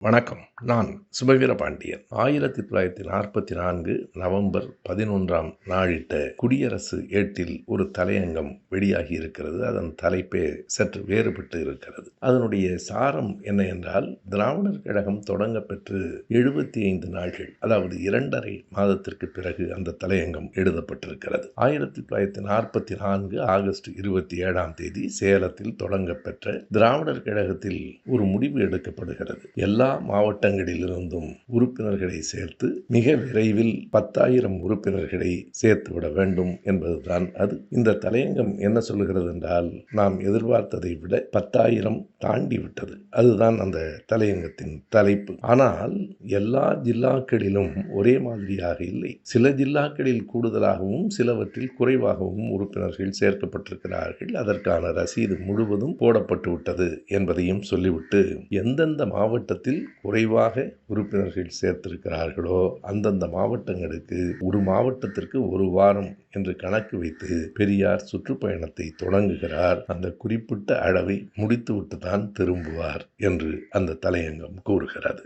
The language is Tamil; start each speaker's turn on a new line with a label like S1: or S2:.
S1: வணக்கம். நான் சுபவீர பாண்டியன். ஆயிரத்தி தொள்ளாயிரத்தி நாற்பத்தி நான்கு நவம்பர் பதினொன்றாம் நாளிட்ட குடியரசு ஏட்டில் ஒரு தலையங்கம் வெளியாகி இருக்கிறது. அதன் தலைப்பே சற்று வேறுபட்டு இருக்கிறது. அதனுடைய சாரம் என்ன என்றால் திராவிடர் கழகம் தொடங்க பெற்று எழுபத்தி ஐந்து நாள்கள் அதாவது இரண்டரை மாதத்திற்கு பிறகு அந்த தலையங்கம் எழுதப்பட்டிருக்கிறது. ஆயிரத்தி தொள்ளாயிரத்தி நாற்பத்தி நான்கு ஆகஸ்ட் இருபத்தி ஏழாம் தேதி சேலத்தில் தொடங்க பெற்ற திராவிடர் கழகத்தில் ஒரு முடிவு எடுக்கப்படுகிறது. எல்லா மாவட்ட மாவட்டங்களிலிருந்தும் உறுப்பினர்களை சேர்த்து மிக விரைவில் பத்தாயிரம் உறுப்பினர்களை சேர்த்து விட வேண்டும் என்பதுதான் அது. இந்த தலையங்கம் என்ன சொல்லுகிறது என்றால் நாம் எதிர்பார்த்ததை விட பத்தாயிரம் தாண்டி விட்டது. அதுதான் அந்த தலையங்கத்தின் தலைப்பு. ஆனால் எல்லா ஜில்லாக்களிலும் ஒரே மாதிரியாக இல்லை. சில ஜில்லாக்களில் கூடுதலாகவும் சிலவற்றில் குறைவாகவும் உறுப்பினர்கள் சேர்க்கப்பட்டிருக்கிறார்கள். அதற்கான ரசீது முழுவதும் போடப்பட்டு விட்டது என்பதையும் சொல்லிவிட்டு எந்தெந்த மாவட்டத்தில் குறைவாக உறுப்பினர்கள் சேர்த்திருக்கிறார்களோ அந்தந்த மாவட்டங்களுக்கு ஒரு மாவட்டத்திற்கு ஒரு வாரம் என்று கணக்கு வைத்து பெரியார் சுற்றுப்பயணத்தை தொடங்குகிறார். அந்த குறிப்பிட்ட அளவை முடித்துவிட்டு தான் திரும்புவார் என்று அந்த தலையங்கம் கூறுகிறது.